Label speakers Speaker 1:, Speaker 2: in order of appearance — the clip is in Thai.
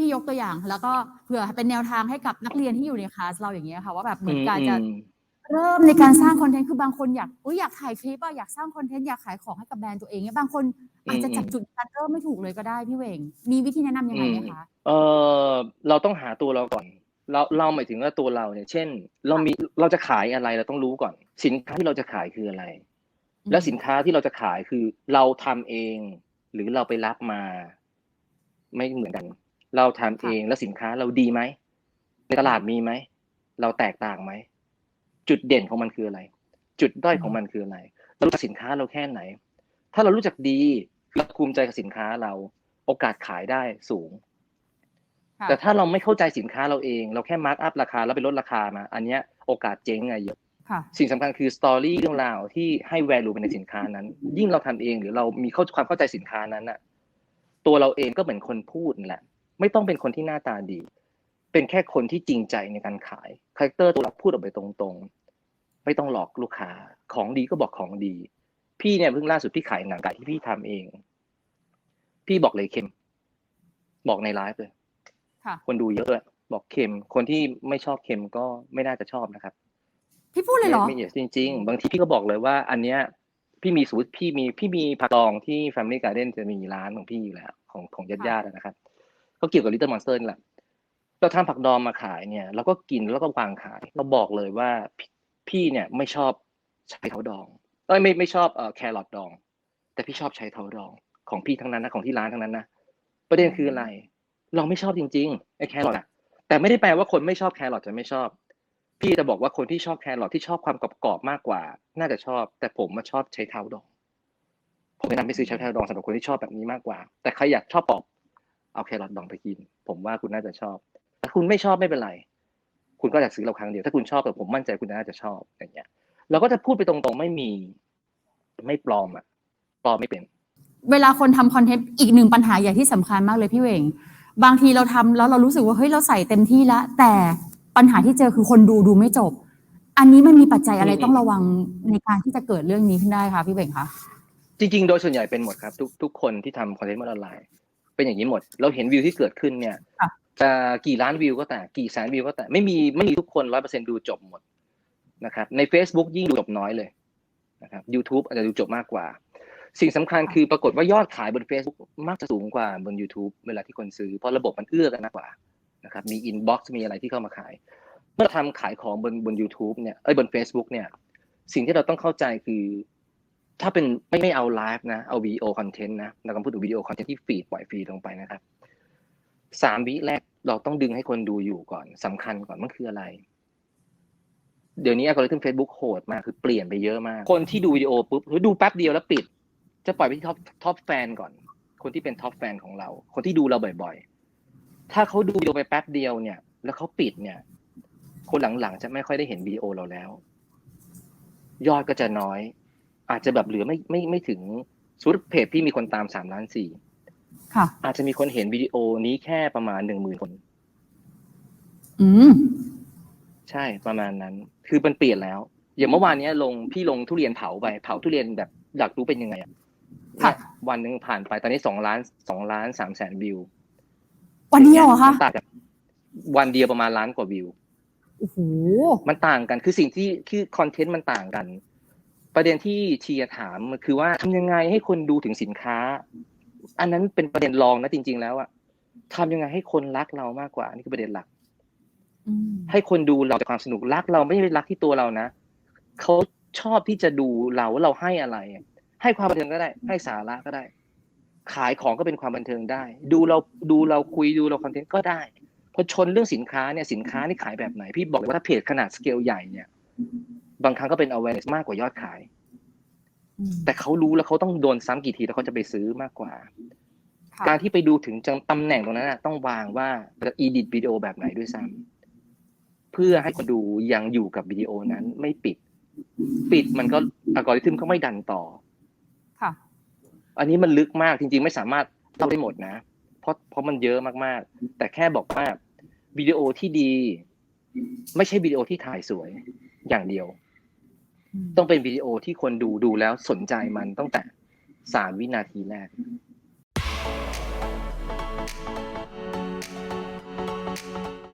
Speaker 1: พี่ยกตัวอย่าง แล้วก็เผื่อเป็นแนวทางให้กับนักเรียนที่อยู่ในคลาสเราอย่างเงี้ยค่ะว่าแบบเหมือนการจะ
Speaker 2: อืม
Speaker 1: เริ่มในการสร้างคอนเทนต์คือบางคนอยากอุ้ยอยากถ่ายคลิปอะอยากสร้างคอนเทนต์อยากขายของให้กับแบรนด์ตัวเองเนี่ยบางคนอาจจะจับจุดการเริ่มไม่ถูกเลยก็ได้พี่เหวง มีวิธีแนะนำยังไงไหมคะ
Speaker 2: เออเราต้องหาตัวเราก่อน เราเราหมายถึงว่าตัวเราเนี่ย เช่น เรามีเราจะขายอะไรเราต้องรู้ก่อน สินค้าที่เราจะขายคืออะไร
Speaker 1: อืม
Speaker 2: แล้วสินค้าที่เราจะขายคือเราทำเอง หรือเราไปรับมา ไม่เหมือนกัน เราทำเองแล้วสินค้าเราดีไหมในตลาดมีไหมเราแตกต่างไหมจุดเด่นของมันคืออะไร จุดด้อยของมันคืออะไรเรารู้จักสินค้าเราแค่ไหน ถ้าเรารู้จักดีเราภูมิใจกับสินค้าเรา โอกาสขายได้สูง
Speaker 1: ค่ะ
Speaker 2: แต่ถ้าเราไม่เข้าใจสินค้าเราเอง เราแค่มาร์กอัพราคาแล้วไปลดราคามา อันเนี้ยโอกาสเจ๊งอะเยอะ
Speaker 1: ค่ะ
Speaker 2: สิ่งสำคัญคือสตอรี่เรื่องราวที่ให้ value ไปในสินค้านั้น ยิ่งเราทำเองหรือเรามีเข้าความเข้าใจสินค้านั้นน่ะตัวเราเองก็เหมือนคนพูดนั่นแหละ ไม่ต้องเป็นคนที่หน้าตาดี เป็นแค่คนที่จริงใจในการขายคาแรคเตอร์ตัวเราพูดออกไปตรงๆ ไม่ต้องหลอกลูกค้า ของดีก็บอกของดี พี่เนี่ยเพิ่งล่าสุดพี่ขายหนังไก่ที่พี่ทำเอง พี่บอกเลยเค็ม บอกในไลฟ์เลย
Speaker 1: ค่ะ
Speaker 2: คนดูเยอะเลยบอกเค็ม คนที่ไม่ชอบเค็มก็ไม่น่าจะชอบนะครับ
Speaker 1: พี่พูดเลยเหรอ
Speaker 2: ไม่ไม่จริงจริง ๆ บางทีพี่ก็บอกเลยว่า อันเนี้ยพี่มีสูตรพี่มีพี่มีผักดองที่ Family Garden จะมีร้านของพี่อยู่แล้ว ของของญาติญาตินะครับ ก็เกี่ยวกับ Little Monster นี่แหละเราทำผักดองมาขายเนี่ยเราก็กินแล้วก็วางขาย เราบอกเลยว่าพี่เนี่ยไม่ชอบใช้เท้าดองเอ้ยไม่ไม่ชอบเอ่อแครอทดอง แต่พี่ชอบใช้เท้าดองของพี่ทั้งนั้นนะของที่ร้านทั้งนั้นนะประเด็นคืออะไร เราไม่ชอบจริงๆไอ้แครอทอะแต่ไม่ได้แปลว่าคนไม่ชอบแครอทจะไม่ชอบ พี่จะบอกว่าคนที่ชอบแครอทที่ชอบความกรอบๆมากกว่า น่าจะชอบ แต่ผมมาชอบใช้เท้าดองผมแนะนำให้ซื้อใช้เท้าดองสำหรับคนที่ชอบแบบนี้มากกว่า แต่ใครอยากชอบกรอบ เอาแครอทดองไปกิน ผมว่าคุณน่าจะชอบถ้าคุณไม่ชอบไม่เป็นไร คุณก็อยากซื้อเราครั้งเดียว ถ้าคุณชอบแต่ผมมั่นใจคุณน่าจะชอบอย่างเงี้ย เราก็จะพูดไปตรงๆไม่มี ไม่ปลอมอะปลอมไม่เป็น
Speaker 1: เวลาคนทำคอนเทนต์อีกหนึ่งปัญหาใหญ่ที่สำคัญมากเลยพี่เหวงบางทีเราทำแล้วเรารู้สึกว่าเฮ้ยเราใส่เต็มที่แล้วแต่ปัญหาที่เจอคือคนดูดูไม่จบ อันนี้มันมีปัจจัยอะไร
Speaker 2: อืม
Speaker 1: ต้องระวังในการที่จะเกิดเรื่องนี้ขึ้นได้คะพี่เหวงคะ
Speaker 2: จริงๆ โดยส่วนใหญ่เป็นหมดครับ ทุกทุกคนที่ทำคอนเทนต์ออนไลน์ เป็นอย่างนี้หมด เราเห็นวิวที่เกิดขึ้นเนี่ย
Speaker 1: ค่ะ
Speaker 2: จะกี่ล้านวิวก็แต่กี่แสนวิวก็แต่ไม่มีไม่มีทุกคนร้อยเปอร์เซ็นดูจบหมดนะครับ ใน Facebook ยิ่งดูจบน้อยเลยนะครับ YouTube อาจจะดูจบมากกว่า สิ่งสำคัญคือปรากฏว่ายอดขายบน Facebook มักจะสูงกว่าบน YouTube เวลาที่คนซื้อเพราะระบบมันเอื้อกันมากกว่านะครับมี inbox มีอะไรที่เข้ามาขาย เมื่อทำขายของบนบน YouTube เนี่ยเอ้ยบน Facebook เนี่ยสิ่งที่เราต้องเข้าใจคือ ถ้าเป็นไม่ไม่เอาไลฟ์นะ เอาวิดีโอคอนเทนต์นะเรากำลังพูดถึงวิดีโอคอนเทนต์ที่ฟีดปล่อยฟรีลงไปนะครับสามวิแรกเราต้องดึงให้คนดูอยู่ก่อนสำคัญก่อนมันคืออะไร เดี๋ยวนี้อัลกอริทึม Facebook โหดมากคือเปลี่ยนไปเยอะมาก คนที่ดูวิดีโอปุ๊บหรือดูแป๊บเดียวแล้วปิด จะปล่อยไปที่ท็อปท็อปแฟนก่อน คนที่เป็นท็อปแฟนของเรา คนที่ดูเราบ่อยๆ ถ้าเขาดูวิดีโอไปแป๊บเดียวเนี่ย แล้วเขาปิดเนี่ย คนหลังๆจะไม่ค่อยได้เห็นวิดีโอเราแล้ว ยอดก็จะน้อย อาจจะแบบเหลือไม่ไม่ไม่ถึงสุดเพจพี่มีคนตามสามล้านสี่
Speaker 1: ค่ะ
Speaker 2: อาจจะมีคนเห็นวิดีโอนี้แค่ประมาณหนึ่งหมื่นคน
Speaker 1: อืม
Speaker 2: ใช่ประมาณนั้น คือมันเปลี่ยนแล้ว อย่างเมื่อวานเนี้ยลงพี่ลงทุเรียนเผาไปเผาทุเรียนแบบอยากรู้เป็นยังไงอะ
Speaker 1: ค่ะ
Speaker 2: เนี่ยวันหนึ่งผ่านไปตอนนี้สองล้านสองล้านสามแสนวิว
Speaker 1: วันเดียวเหรอคะ
Speaker 2: มันต่างกันวันเดียวประมาณล้านกว่าวิว
Speaker 1: โอ้โห
Speaker 2: มันต่างกันคือสิ่งที่คือคอนเทนต์มันต่างกัน ประเด็นที่เชียร์ถามมันคือว่าทำยังไงให้คนดูถึงสินค้า อันนั้นเป็นประเด็นรองนะจริง ๆ แล้วอะทำยังไงให้คนรักเรามากกว่าอันนี่คือประเด็นหลัก
Speaker 1: อืม
Speaker 2: ให้คนดูเราจากความสนุกรักเราไม่ใช่รักที่ตัวเรานะเขาชอบที่จะดูเราว่าเราให้อะไร ให้ความบันเทิงก็ได้ ให้สาระก็ได้ ขายของก็เป็นความบันเทิงได้ ดูเราดูเราคุยดูเราคอนเทนต์ก็ได้พอชนเรื่องสินค้าเนี่ยสินค้านี่ขายแบบไหน พี่บอกเลยว่าถ้าเพจขนาดสเกลใหญ่เนี่ย บางครั้งก็เป็น awareness มากกว่ายอดขาย
Speaker 1: อืม
Speaker 2: แต่เขารู้แล้วเขาต้องโดนซ้ำกี่ทีแล้วเขาจะไปซื้อมากกว่า
Speaker 1: ค่ะ
Speaker 2: การที่ไปดูถึงจังตำแหน่งตรงนั้นนะต้องวางว่าจะ edit วิดีโอแบบไหนด้วยซ้ำเพื่อให้คนดูยังอยู่กับวิดีโอนั้นไม่ปิด ปิดมันก็อัลกอริทึมก็ไม่ดันต่อ
Speaker 1: ค่ะ
Speaker 2: อันนี้มันลึกมากจริง ๆ ไม่สามารถเล่าได้หมดนะ เพราะเพราะมันเยอะมากๆ แต่แค่บอกว่าวิดีโอที่ดี ไม่ใช่วิดีโอที่ถ่ายสวยอย่างเดียว ต้องเป็นวิดีโอที่คนดูดูแล้วสนใจมันตั้งแต่สามวินาทีแรก